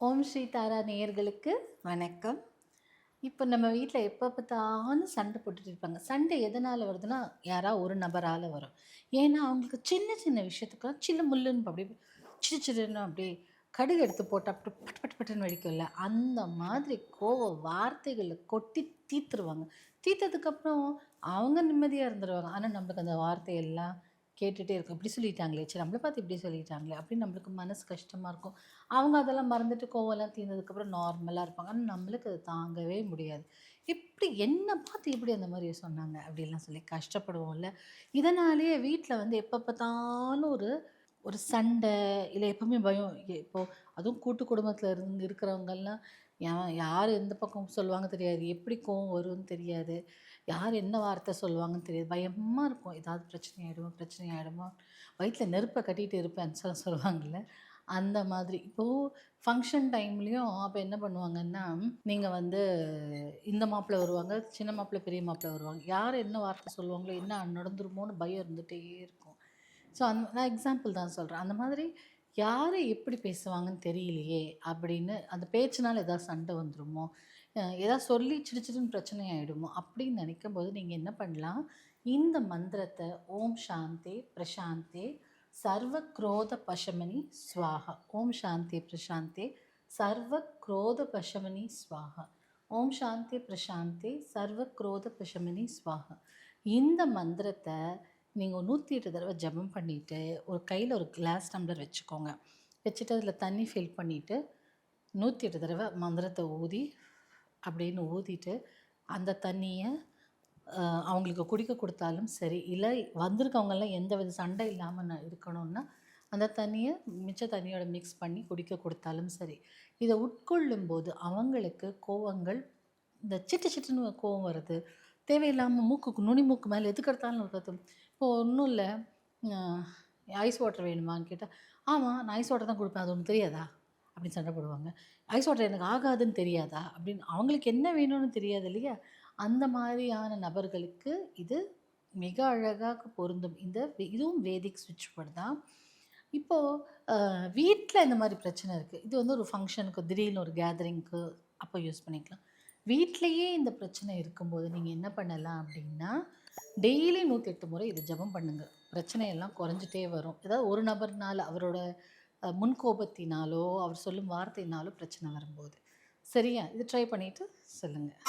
ஓம் ஸ்ரீ தாரா நேயர்களுக்கு வணக்கம். இப்போ நம்ம வீட்டில் எப்போ பார்த்தாலும் சண்டை போட்டுட்டு இருப்பாங்க. சண்டை எதனால் வருதுன்னா யாராவது ஒரு நபரால் வரும். ஏன்னா அவங்களுக்கு சின்ன சின்ன விஷயத்துக்குலாம் சின்ன முள்ளுன்னு அப்படி சிறு சிறுன்னு அப்படி கடுகு எடுத்து போட்டு அப்படி பட்டு பட்டு பட்டுன்னு வெடிக்கல அந்த மாதிரி கோவ வார்த்தைகளை கொட்டி தீத்துருவாங்க தீத்ததுக்கப்புறம் அவங்க நிம்மதியாக இருந்துருவாங்க. ஆனால் நம்மளுக்கு அந்த வார்த்தையெல்லாம் கேட்டுகிட்டே இருக்கும். இப்படி சொல்லிட்டாங்களே சரி நம்மளை பார்த்து இப்படி சொல்லிட்டாங்களே அப்படின்னு நம்மளுக்கு மனசு கஷ்டமாக இருக்கும். அவங்க அதெல்லாம் மறந்துட்டு கோவம்லாம் தீர்ந்ததுக்கப்புறம் நார்மலாக இருப்பாங்க. ஆனால் நம்மளுக்கு அது தாங்கவே முடியாது. இப்படி என்ன பார்த்து இப்படி அந்த மாதிரி சொன்னாங்க அப்படிலாம் சொல்லி கஷ்டப்படுவோம்ல. இதனாலேயே வீட்டில் வந்து எப்போ பார்த்தாலும் ஒரு ஒரு சண்டை இல்லை எப்பவுமே பயம். இப்போது அதுவும் கூட்டு குடும்பத்தில் இருந்து இருக்கிறவங்கெல்லாம் யார் எந்த பக்கம் சொல்லுவாங்க தெரியாது. எப்படி கோவம் வரும்னு தெரியாது. யார் என்ன வார்த்தை சொல்லுவாங்கன்னு தெரியாது. பயமாக இருக்கும். ஏதாவது பிரச்சனை ஆகிடுமோ பிரச்சனை ஆகிடுமோ வயிற்றில் நெருப்பை கட்டிகிட்டு இருப்பேன்னு சொல்ல சொல்லுவாங்கள்ல அந்த மாதிரி. இப்போது ஃபங்க்ஷன் டைம்லேயும் அப்போ என்ன பண்ணுவாங்கன்னா நீங்கள் வந்து இந்த மாப்பிள்ளை வருவாங்க சின்ன மாப்பிள்ளை பெரிய மாப்பிள்ளை வருவாங்க. யார் என்ன வார்த்தை சொல்லுவாங்களோ என்ன நடந்துருமோன்னு பயம் இருந்துகிட்டே இருக்கும். ஸோ அந்த நான் எக்ஸாம்பிள் தான் சொல்கிறேன் அந்த மாதிரி யார் எப்படி பேசுவாங்கன்னு தெரியலையே அப்படின்னு அந்த பேச்சுனால ஏதாவது சண்டை வந்துருமோ? ஏதாவது சொல்லி சிடு பிரச்சனை ஆகிடுமோ அப்படின்னு நினைக்கும் போது நீங்கள் என்ன பண்ணலாம்? இந்த மந்திரத்தை ஓம் சாந்தி பிரசாந்தே சர்வ குரோத பசமணி ஸ்வாகா ஓம் சாந்தி பிரசாந்தே சர்வ குரோத பசமணி ஸ்வாகா ஓம் சாந்தி பிரசாந்தி சர்வ குரோத பசமணி ஸ்வாகா இந்த மந்திரத்தை நீங்கள் நூற்றி எட்டு தடவை ஜெபம் பண்ணிவிட்டு ஒரு கையில் ஒரு கிளாஸ் டம்ளர் வச்சுக்கோங்க. வச்சுட்டு அதில் தண்ணி ஃபில் பண்ணிவிட்டு நூற்றி எட்டு தடவை மந்திரத்தை ஊதி அப்படின்னு ஊதிட்டு அந்த தண்ணியை அவங்களுக்கு குடிக்க கொடுத்தாலும் சரி இல்லை வந்திருக்கவங்கெல்லாம் எந்த வித சண்டை இல்லாமல் இருக்கணும்னா அந்த தண்ணியை மிச்ச தண்ணியோட மிக்ஸ் பண்ணி குடிக்க கொடுத்தாலும் சரி. இதை உட்கொள்ளும் போது அவங்களுக்கு கோவங்கள் இந்த சிட்டு சிட்டுன்னு கோவம் வருது. தேவையில்லாமல் மூக்கு நுனி மூக்கு மேலே எதுக்கெடுத்தாலும் இருக்கிறது இப்போது ஒன்றும் இல்லை. ஐஸ் வாட்டர் வேணுமான்னு கேட்டால் ஆமாம் நான் ஐஸ் வாட்டர் தான் கொடுப்பேன் அது ஒன்று தெரியாதா? அப்படின்னு சண்டை போடுவாங்க. ஐஸ் வாட்டர் எனக்கு ஆகாதுன்னு தெரியாதா? அப்படின்னு அவங்களுக்கு என்ன வேணும்னு தெரியாது இல்லையா? அந்த மாதிரியான நபர்களுக்கு இது மிக அழகாக பொருந்தும். இந்த இதுவும் வேதிக் சுவிட்ச் போர்டு தான் இப்போது வீட்டில் இந்த மாதிரி பிரச்சனை இருக்குது இது வந்து ஒரு ஃபங்க்ஷனுக்கு திடீர்னு ஒரு கேதரிங்க்கு அப்போ யூஸ் பண்ணிக்கலாம். வீட்லேயே இந்த பிரச்சனை இருக்கும்போது நீங்கள் என்ன பண்ணலாம் அப்படின்னா டெய்லி நூற்றி எட்டு முறை இது ஜெபம் பண்ணுங்கள் பிரச்சனையெல்லாம் குறைஞ்சிட்டே வரும். ஏதாவது ஒரு நபர்னால அவரோட முன்கோபத்தினாலோ அவர் சொல்லும் வார்த்தையினாலோ பிரச்சனை வரும்போது. சரியா? இது ட்ரை பண்ணிவிட்டு சொல்லுங்கள்